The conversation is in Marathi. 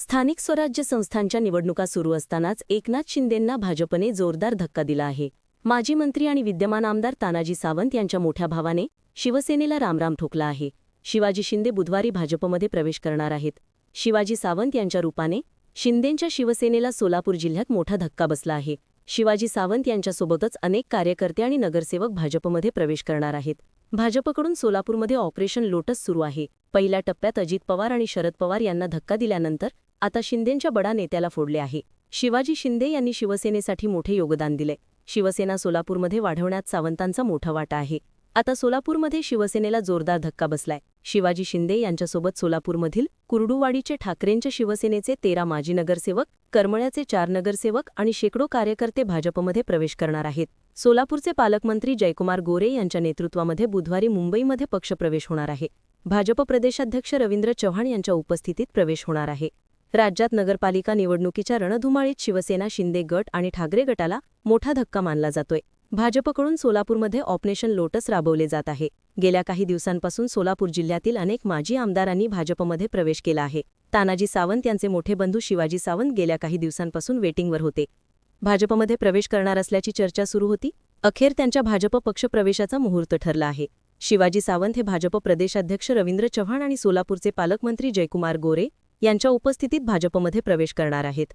स्थानिक स्वराज्य संस्थांच्या निवडणुका सुरू असतानाच एकनाथ शिंदेंना भाजपने जोरदार धक्का दिला आहे. माजी मंत्री आणि विद्यमान आमदार तानाजी सावंत यांच्या मोठ्या भावाने शिवसेनेला रामराम ठोकला आहे. शिवाजी शिंदे बुधवारी भाजपमध्ये प्रवेश करणार आहेत. शिवाजी सावंत यांच्या रूपाने शिंदेंच्या शिवसेनेला सोलापूर जिल्ह्यात मोठा धक्का बसला आहे. शिवाजी सावंत यांच्यासोबतच अनेक कार्यकर्ते आणि नगरसेवक भाजपमध्ये प्रवेश करणार आहेत. भाजपकडून सोलापूरमध्ये ऑपरेशन लोटस सुरू आहे. पहिल्या टप्प्यात अजित पवार आणि शरद पवार यांना धक्का दिल्यानंतर आता शिंदेंच्या बडा नेत्याला फोडले आहे. शिवाजी शिंदे यांनी शिवसेनेसाठी मोठे योगदान दिले. शिवसेना सोलापूरमध्ये वाढवण्यात सावंतांचा मोठा वाटा आहे. आता सोलापूरमध्ये शिवसेनेला जोरदार धक्का बसलाय. शिवाजी शिंदे यांच्यासोबत सोलापूरमधील कुर्डुवाडीचे ठाकरेंच्या शिवसेनेचे तेरा माजी नगरसेवक करमळ्याचे चार नगरसेवक आणि शेकडो कार्यकर्ते भाजपमध्ये प्रवेश करणार आहेत. सोलापूरचे पालकमंत्री जयकुमार गोरे यांच्या नेतृत्वामध्ये बुधवारी मुंबईमध्ये पक्षप्रवेश होणार आहे. भाजप प्रदेशाध्यक्ष रवींद्र चव्हाण यांच्या उपस्थितीत प्रवेश होणार आहे. राज्यात नगरपालिका निवडणुकीच्या रणधुमाळीत शिवसेना शिंदे गट आणि ठाकरे गटाला मोठा धक्का मानला जातोय. भाजपकडून सोलापूरमध्ये ऑपरेशन लोटस राबवले जात आहे. गेल्या काही दिवसांपासून सोलापूर जिल्ह्यातील अनेक माजी आमदारांनी भाजपमध्ये प्रवेश केला आहे. तानाजी सावंत यांचे मोठे बंधू शिवाजी सावंत गेल्या काही दिवसांपासून वेटिंगवर होते. भाजपमध्ये प्रवेश करणार असल्याची चर्चा सुरू होती. अखेर त्यांच्या भाजप पक्षप्रवेशाचा मुहूर्त ठरला आहे. शिवाजी सावंत हे भाजप प्रदेशाध्यक्ष रवींद्र चव्हाण आणि सोलापूरचे पालकमंत्री जयकुमार गोरे यांच्या उपस्थितीत भाजपमध्ये प्रवेश करणार आहेत.